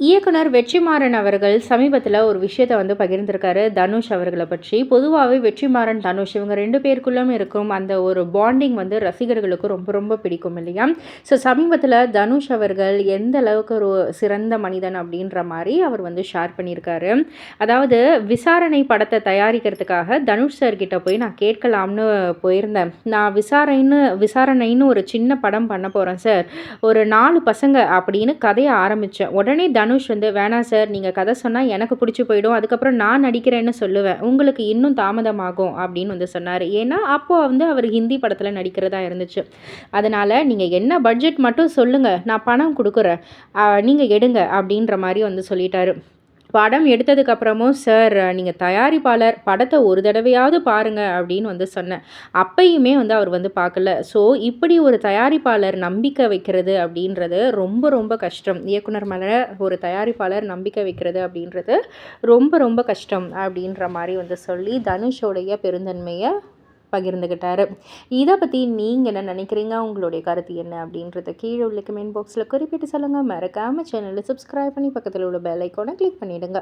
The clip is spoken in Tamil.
இயக்குனர் வெற்றிமாறன் அவர்கள் சமீபத்தில் ஒரு விஷயத்தை வந்து பகிர்ந்திருக்காரு தனுஷ் அவர்களை பற்றி. பொதுவாகவே வெற்றிமாறன் தனுஷ் இவங்க ரெண்டு பேருக்குள்ளும் இருக்கும் அந்த ஒரு பாண்டிங் வந்து ரசிகர்களுக்கு ரொம்ப ரொம்ப பிடிக்கும் இல்லையா? ஸோ சமீபத்தில் தனுஷ் அவர்கள் எந்த அளவுக்கு ஒரு சிறந்த மனிதன் அப்படின்ற மாதிரி அவர் வந்து ஷேர் பண்ணியிருக்காரு. அதாவது விசாரணை படத்தை தயாரிக்கிறதுக்காக தனுஷ் சார்கிட்ட போய் நான் கேட்கலாம்னு போயிருந்தேன். நான் விசாரணைன்னு விசாரணைன்னு ஒரு சின்ன படம் பண்ண போகிறேன் சார் ஒரு நாலு பசங்க அப்படின்னு கதையை ஆரம்பித்தேன் உடனே தனுஷ் தனுஷ் வந்து வேணாம் சார் நீங்கள் கதை சொன்னால் எனக்கு பிடிச்சி போயிடும். அதுக்கப்புறம் நான் நடிக்கிறேன்னு சொல்லுவேன். உங்களுக்கு இன்னும் தாமதமாகும் அப்படின்னு வந்து சொன்னார். ஏன்னா அப்போது வந்து அவர் ஹிந்தி படத்தில் நடிக்கிறதா இருந்துச்சு. அதனால் நீங்கள் என்ன பட்ஜெட் மட்டும் சொல்லுங்கள் நான் பணம் கொடுக்குறேன். நீங்கள் எடுங்க அப்படின்ற மாதிரி வந்து சொல்லிட்டாரு. படம் எடுத்ததுக்கப்புறமும் சார் நீங்கள் தயாரிப்பாளர் படத்தை ஒரு தடவையாவது பாருங்கள் அப்படின்னு வந்து சொன்னேன். அப்பையுமே வந்து அவர் வந்து பார்க்கல. ஸோ இப்படி ஒரு தயாரிப்பாளர் நம்பிக்கை வைக்கிறது அப்படின்றது ரொம்ப ரொம்ப கஷ்டம். இயக்குனர் மேலே ஒரு தயாரிப்பாளர் நம்பிக்கை வைக்கிறது அப்படின்றது ரொம்ப ரொம்ப கஷ்டம் அப்படின்ற மாதிரி வந்து சொல்லி தனுஷோடைய பெருந்தன்மையை பகிர்ந்துக்கிட்டாரு இதை பற்றி நீங்கள் என்ன நினைக்கிறீங்க? உங்களுடைய கருத்து என்ன? அப்படின்றத கீழே உள்ள கமெண்ட் பாக்ஸில் குறிப்பிட்டு சொல்லுங்கள் மறக்காமல் சேனலை சப்ஸ்கிரைப் பண்ணி பக்கத்தில் உள்ள பெல் ஐக்கானை கிளிக் பண்ணிவிடுங்க